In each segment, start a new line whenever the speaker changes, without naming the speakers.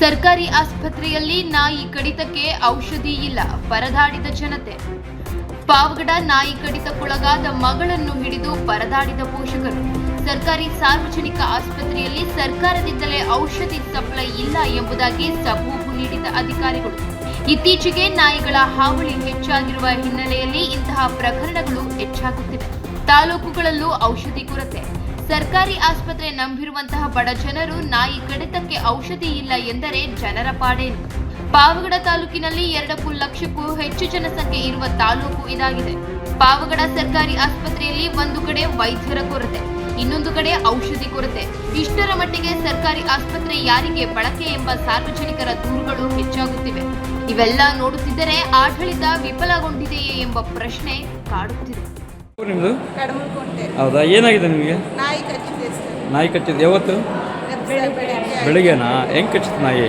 ಸರ್ಕಾರಿ ಆಸ್ಪತ್ರೆಯಲ್ಲಿ ನಾಯಿ ಕಡಿತಕ್ಕೆ ಔಷಧಿ ಇಲ್ಲ, ಪರದಾಡಿದ ಜನತೆ. ಪಾವಗಡ ನಾಯಿ ಕಡಿತಕ್ಕೊಳಗಾದ ಮಗಳನ್ನು ಹಿಡಿದು ಪರದಾಡಿದ ಪೋಷಕರು. ಸರ್ಕಾರಿ ಸಾರ್ವಜನಿಕ ಆಸ್ಪತ್ರೆಯಲ್ಲಿ ಸರ್ಕಾರದಿಂದಲೇ ಔಷಧಿ ಸಪ್ಲೈ ಇಲ್ಲ ಎಂಬುದಾಗಿ ಸಬೂಬು ನೀಡಿದ ಅಧಿಕಾರಿಗಳು. ಇತ್ತೀಚೆಗೆ ನಾಯಿಗಳ ಹಾವಳಿ ಹೆಚ್ಚಾಗಿರುವ ಹಿನ್ನೆಲೆಯಲ್ಲಿ ಇಂತಹ ಪ್ರಕರಣಗಳು ಹೆಚ್ಚಾಗುತ್ತಿವೆ. ತಾಲೂಕುಗಳಲ್ಲೂ ಔಷಧಿ ಕೊರತೆ. ಸರ್ಕಾರಿ ಆಸ್ಪತ್ರೆ ನಂಬಿರುವಂತಹ ಬಡ ಜನರು ನಾಯಿ ಕಡಿತಕ್ಕೆ ಔಷಧಿ ಇಲ್ಲ ಎಂದರೆ ಜನರ ಪಾಡೇನು? ಪಾವಗಡ ತಾಲೂಕಿನಲ್ಲಿ ಎರಡಕ್ಕೂ ಲಕ್ಷಕ್ಕೂ ಹೆಚ್ಚು ಜನಸಂಖ್ಯೆ ಇರುವ ತಾಲೂಕು ಇದಾಗಿದೆ. ಪಾವಗಡ ಸರ್ಕಾರಿ ಆಸ್ಪತ್ರೆಯಲ್ಲಿ ಒಂದು ಕಡೆ ವೈದ್ಯರ ಕೊರತೆ, ಇನ್ನೊಂದು ಕಡೆ ಔಷಧಿ ಕೊರತೆ. ಇಷ್ಟರ ಮಟ್ಟಿಗೆ ಸರ್ಕಾರಿ ಆಸ್ಪತ್ರೆ ಯಾರಿಗೆ ಬಳಕೆ ಎಂಬ ಸಾರ್ವಜನಿಕರ ದೂರುಗಳು ಹೆಚ್ಚಾಗುತ್ತಿವೆ. ಇವೆಲ್ಲ ನೋಡುತ್ತಿದ್ದರೆ ಆಡಳಿತ ವಿಫಲಗೊಂಡಿದೆಯೇ ಎಂಬ ಪ್ರಶ್ನೆ ಕಾಡುತ್ತಿದೆ.
ನಿಮ್ಮದು
ಕಡಮಲ್ಕೊಂಡೆ
ಹೌದಾ? ಏನಾಗಿದೆ ನಿಮಗೆ?
ನಾಯಿ ಕಚ್ಚಿದೆ ಸರ್.
ನಾಯಿ ಕಚ್ಚಿದ್ದು ಯಾವತ್ತು?
ಬೆಳಿಗ್ಗೆ
ಬೆಳಿಗ್ಗೆನಾ? ಹೆಂಗೆ ಕಚ್ಚಿತ್ತು ನಾಯಿ?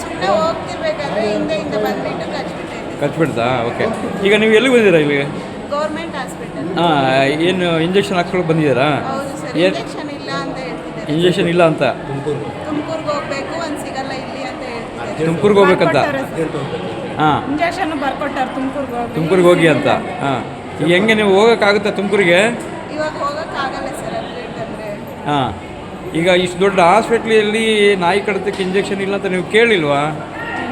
ಸುಮ್ಮನೆ ಹೋಗ್ತಿರ್ಬೇಕಾದ್ರೆ ಹಿಂದೆಯಿಂದ ಬಂದ್ಬಿಟ್ಟು ಕಚ್ಬಿಟ್ಟೈತೆ
ಕಚ್ಬಿಡ್ತಾ ಓಕೆ. ಈಗ ನೀವು ಎಲ್ಲಿಗೆ ಬಂದಿರಾ ಇಲ್ಲಿಗೆ?
Government hospital.
ಹಾಂ ಏನು ಇಂಜೆಕ್ಷನ್ ಹಾಕ್ಸ್ಕೊಳಕ್ಕೆ ಬಂದಿದ್ದೀರಾ?
ಹೌದು ಸರ್
ಏನ್-
ಇಂಜೆಕ್ಷನ್ ಇಲ್ಲ ಅಂತ ಹೇಳ್ತಿದ್ದಾರೆ.
ಇಂಜೆಕ್ಷನ್ ಇಲ್ಲ ಅಂತ?
ತುಮಕೂರ್ಗೆ. ಹೋಗ್ಬೇಕು ಒಂದು ಸಿಗಲ್ಲ ಇಲ್ಲಿ ಅಂತ ಹೇಳ್ತಿದ್ದಾರೆ.
ತುಮಕೂರ್ಗೆ ಹೋಗ್ಬೇಕಂತ? ಹಾಂ.
ಇಂಜೆಕ್ಷನ್ ಬರ್ಕೊಟ್ಟಾರ ತುಮಕೂರ್ಗೆ ಹೋಗಿ
ತುಮಕೂರಿಗೆ ಹೋಗಿ ಅಂತ? ಹಾಂ. ಈಗ ಹೆಂಗೆ ನೀವು ಹೋಗೋಕ್ಕಾಗುತ್ತಾ ತುಮಕೂರಿಗೆ?
ಇವಾಗ ಹೋಗೋಕ್ಕಾಗಲ್ಲ ಸರ್ ಅಪ್ಡೇಟ್ ಅಂದರೆ
ಹಾಂ. ಈಗ ಇಷ್ಟು ದೊಡ್ಡ ಹಾಸ್ಪಿಟ್ಲಲ್ಲಿ ನಾಯಿ ಕಡತಕ್ಕೆ ಇಂಜೆಕ್ಷನ್ ಇಲ್ಲ ಅಂತ ನೀವು ಕೇಳಿಲ್ವಾ?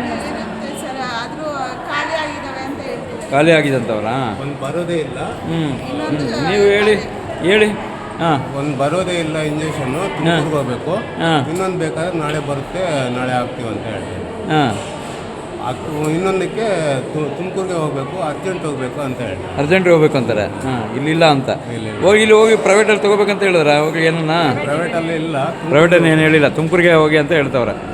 ಇರುತ್ತೆ ಸರ್ ಆದರೂ ಖಾಲಿ ಆಗಿದ್ದಾವೆ ಅಂತ ಹೇಳ್ತಿದ್ದಾರೆ.
ಖಾಲಿ ಆಗಿದೆ ಅಂತವ್ರಾ
ಒಂದು ಬರೋದೇ ಇಲ್ಲ.
ಹ್ಞೂ ನೀವು ಹೇಳಿ ಹೇಳಿ. ಹಾಂ.
ಒಂದು ಬರೋದೇ ಇಲ್ಲ ಇಂಜೆಕ್ಷನ್ನು ತುಮಕೂರ್ಗೆ ಹೋಗ್ಬೇಕು.
ಹಾಂ.
ಇನ್ನೊಂದು ಬೇಕಾದ್ರೆ ನಾಳೆ ಬರುತ್ತೆ ನಾಳೆ ಹಾಕ್ತೀವಿ ಅಂತ ಹೇಳ್ತೀವಿ
ಹಾಂ.
ಇನ್ನೊಂದಕ್ಕೆ ತುಮಕೂರಿಗೆ ಹೋಗ್ಬೇಕು ಅರ್ಜೆಂಟ್ ಹೋಗ್ಬೇಕು ಅಂತ ಹೇಳಿ.
ಅರ್ಜೆಂಟ್ ಹೋಗ್ಬೇಕು ಅಂತಾರೆ. ಹಾಂ ಇಲ್ಲಿಲ್ಲ ಅಂತ. ಹೋಗಿ ಇಲ್ಲಿ ಹೋಗಿ ಪ್ರೈವೇಟಲ್ಲಿ ತಗೋಬೇಕಂತ ಹೇಳಿದ್ರ? ಹೋಗಿ ಏನನ್ನ?
ಪ್ರೈವೇಟಲ್ಲಿ ಇಲ್ಲ.
ಪ್ರೈವೇಟಲ್ಲಿ ಏನು ಹೇಳಿಲ್ಲ. ತುಮಕೂರಿಗೆ ಹೋಗಿ ಅಂತ ಹೇಳ್ತವ್ರೆ.